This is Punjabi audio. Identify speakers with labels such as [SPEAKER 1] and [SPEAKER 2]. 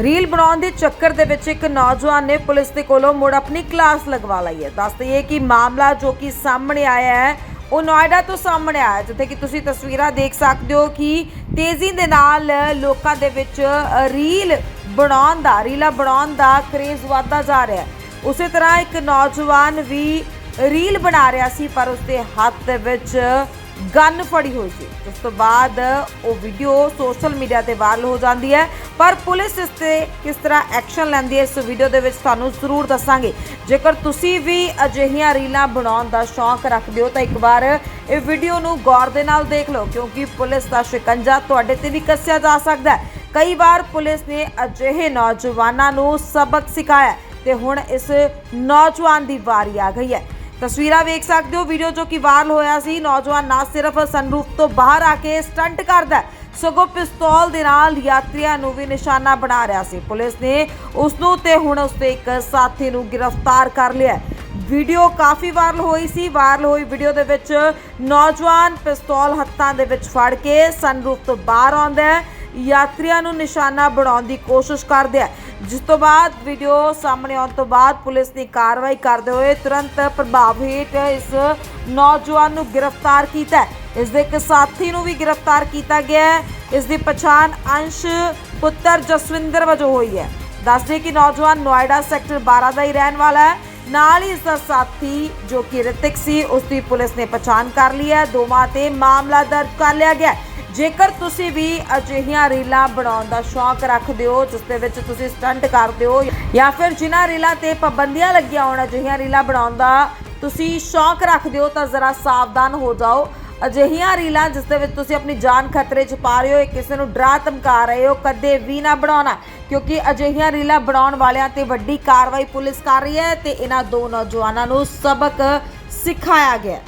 [SPEAKER 1] ਰੀਲ ਬਣਾਉਣ ਦੇ ਚੱਕਰ ਦੇ ਵਿੱਚ ਇੱਕ ਨੌਜਵਾਨ ਨੇ ਪੁਲਿਸ ਦੇ ਕੋਲੋਂ ਮੁੜ ਆਪਣੀ ਕਲਾਸ ਲਗਵਾ ਲਈ ਹੈ। ਦੱਸ ਦਈਏ ਕਿ ਮਾਮਲਾ ਜੋ ਕਿ ਸਾਹਮਣੇ ਆਇਆ ਹੈ, ਉਹ ਨੋਇਡਾ ਤੋਂ ਸਾਹਮਣੇ ਆਇਆ ਜਿੱਥੇ ਕਿ ਤੁਸੀਂ ਤਸਵੀਰਾਂ ਦੇਖ ਸਕਦੇ ਹੋ ਕਿ ਤੇਜ਼ੀ ਦੇ ਨਾਲ ਲੋਕਾਂ ਦੇ ਵਿੱਚ ਰੀਲ ਬਣਾਉਣ ਦਾ, ਰੀਲਾ ਬਣਾਉਣ ਦਾ ਕਰੇਜ਼ ਵਧਦਾ ਜਾ ਰਿਹਾ ਹੈ। ਉਸੇ ਤਰ੍ਹਾਂ ਇੱਕ ਨੌਜਵਾਨ ਵੀ ਰੀਲ ਬਣਾ ਰਿਹਾ ਸੀ, ਪਰ ਉਸਦੇ ਹੱਥ ਦੇ ਵਿੱਚ ਗਨ ਫੜੀ ਹੋਈ ਸੀ। ਉਸ ਤੋਂ ਬਾਅਦ ਉਹ ਵੀਡੀਓ ਸੋਸ਼ਲ ਮੀਡੀਆ ਤੇ ਵਾਇਰਲ ਹੋ ਜਾਂਦੀ ਹੈ। ਪਰ ਪੁਲਿਸ ਇਸ ਤੇ ਕਿਸ ਤਰ੍ਹਾਂ ਐਕਸ਼ਨ ਲੈਂਦੀ ਹੈ ਇਸ ਵੀਡੀਓ ਦੇ ਵਿੱਚ ਤੁਹਾਨੂੰ ਜ਼ਰੂਰ ਦੱਸਾਂਗੇ। ਜੇਕਰ ਤੁਸੀਂ ਵੀ ਅਜਿਹੀਆਂ ਰੀਲਾਂ ਬਣਾਉਣ ਦਾ ਸ਼ੌਂਕ ਰੱਖਦੇ ਹੋ ਤਾਂ ਇੱਕ ਵਾਰ ਇਹ ਵੀਡੀਓ ਨੂੰ ਗੌਰ ਦੇ ਨਾਲ ਦੇਖ ਲਓ ਕਿਉਂਕਿ ਪੁਲਿਸ ਦਾ ਸ਼ਿਕੰਜਾ ਤੁਹਾਡੇ ਤੇ ਵੀ ਕੱਸਿਆ ਜਾ ਸਕਦਾ ਹੈ। ਕਈ ਵਾਰ ਪੁਲਿਸ ਨੇ ਅਜਿਹੇ ਨੌਜਵਾਨਾਂ ਨੂੰ ਸਬਕ ਸਿਖਾਇਆ ਹੈ ਤੇ ਹੁਣ ਇਸ ਨੌਜਵਾਨ ਦੀ ਵਾਰੀ ਆ ਗਈ ਹੈ। ਤਸਵੀਰਾਂ ਵੇਖ ਸਕਦੇ ਹੋ ਵੀਡੀਓ ਜੋ ਕਿ ਵਾਇਰਲ ਹੋਇਆ ਸੀ ਨੌਜਵਾਨ ਨਾ ਸਿਰਫ ਸਨਰੂਫ ਤੋਂ ਬਾਹਰ ਆ ਕੇ ਸਟੰਟ ਕਰਦਾ ਹੈ, ਸਗੋਂ ਪਿਸਤੌਲ ਦੇ ਨਾਲ ਯਾਤਰੀਆਂ ਨੂੰ ਵੀ ਨਿਸ਼ਾਨਾ ਬਣਾ ਰਿਹਾ ਸੀ। ਪੁਲਿਸ ਨੇ ਉਸ ਨੂੰ ਤੇ ਹੁਣ ਉਸ ਦੇ ਇੱਕ ਸਾਥੀ ਨੂੰ ਗ੍ਰਿਫਤਾਰ ਕਰ ਲਿਆ ਵੀਡੀਓ ਕਾਫੀ ਵਾਇਰਲ ਹੋਈ ਸੀ। ਵਾਇਰਲ ਹੋਈ ਵੀਡੀਓ ਦੇ ਵਿੱਚ ਨੌਜਵਾਨ ਪਿਸਤੌਲ ਹੱਥਾਂ ਦੇ ਵਿੱਚ ਫੜ ਕੇ ਸਨਰੂਫ ਤੋਂ ਬਾਹਰ ਆਉਂਦਾ ਹੈ। ਯਾਤਰੀਆਂ ਨੂੰ ਨਿਸ਼ਾਨਾ ਬਣਾਉਣ ਦੀ ਕੋਸ਼ਿਸ਼ ਕਰਦੇ ਆ ਜਿਸ ਤੋਂ ਬਾਅਦ ਵੀਡੀਓ ਸਾਹਮਣੇ ਆਉਣ ਤੋਂ ਬਾਅਦ ਪੁਲਿਸ ਨੇ ਕਾਰਵਾਈ ਕਰਦੇ ਹੋਏ ਤੁਰੰਤ ਪ੍ਰਭਾਵ ਹੇਠ ਇਸ ਨੌਜਵਾਨ ਨੂੰ ਗ੍ਰਿਫਤਾਰ ਕੀਤਾ ਇਸ ਦੇ ਇੱਕ ਸਾਥੀ ਨੂੰ ਵੀ ਗ੍ਰਿਫਤਾਰ ਕੀਤਾ ਗਿਆ ਹੈ। ਇਸ ਦੀ ਪਛਾਣ ਅੰਸ਼ ਪੁੱਤਰ ਜਸਵਿੰਦਰ ਵਜੋਂ ਹੋਈ ਹੈ। ਦੱਸਦੇ ਕਿ ਨੌਜਵਾਨ ਨੋਇਡਾ ਸੈਕਟਰ 12 ਦਾ ਹੀ ਰਹਿਣ ਵਾਲਾ ਹੈ। ਨਾਲ ਹੀ ਇਸ ਦਾ ਸਾਥੀ ਜੋ ਕਿ ਰਿਤਿਕ ਸੀ, ਉਸ ਦੀ ਪੁਲਿਸ ਨੇ ਪਛਾਣ ਕਰ ਲਈ ਹੈ। ਦੋਵਾਂ ਤੇ ਮਾਮਲਾ ਦਰਜ ਕਰ ਲਿਆ ਗਿਆ ਹੈ। ਜੇਕਰ ਤੁਸੀਂ ਵੀ ਅਜਿਹੀਆਂ ਰੀਲਾਂ ਬਣਾਉਣ ਦਾ ਸ਼ੌਂਕ ਰੱਖਦੇ ਹੋ, ਜਿਸ ਦੇ ਵਿੱਚ ਤੁਸੀਂ ਸਟੰਟ ਕਰਦੇ ਹੋ, ਜਾਂ ਫਿਰ ਜਿਨ੍ਹਾਂ ਰੀਲਾਂ ਤੇ ਪਾਬੰਦੀਆਂ ਲੱਗੀਆਂ ਹੋਣ, ਅਜਿਹੀਆਂ ਰੀਲਾਂ ਬਣਾਉਣ ਦਾ ਤੁਸੀਂ ਸ਼ੌਂਕ ਰੱਖਦੇ ਹੋ, ਤਾਂ ਜ਼ਰਾ ਸਾਵਧਾਨ ਹੋ ਜਾਓ। ਅਜਿਹੀਆਂ ਰੀਲਾਂ ਜਿਸ ਦੇ ਵਿੱਚ ਤੁਸੀਂ ਆਪਣੀ ਜਾਨ ਖਤਰੇ 'ਚ ਪਾ ਰਹੇ ਹੋ ਕਿਸੇ ਨੂੰ ਡਰਾ ਧਮਕਾ ਰਹੇ ਹੋ, ਕਦੇ ਵੀ ਨਾ ਬਣਾਉਣਾ, ਕਿਉਂਕਿ ਅਜਿਹੀਆਂ ਰੀਲਾਂ ਬਣਾਉਣ ਵਾਲਿਆਂ ਤੇ ਵੱਡੀ ਕਾਰਵਾਈ ਪੁਲਿਸ ਕਰ ਰਹੀ ਹੈ ਤੇ ਇਹਨਾਂ ਦੋ ਨੌਜਵਾਨਾਂ ਨੂੰ ਸਬਕ ਸਿਖਾਇਆ ਗਿਆ।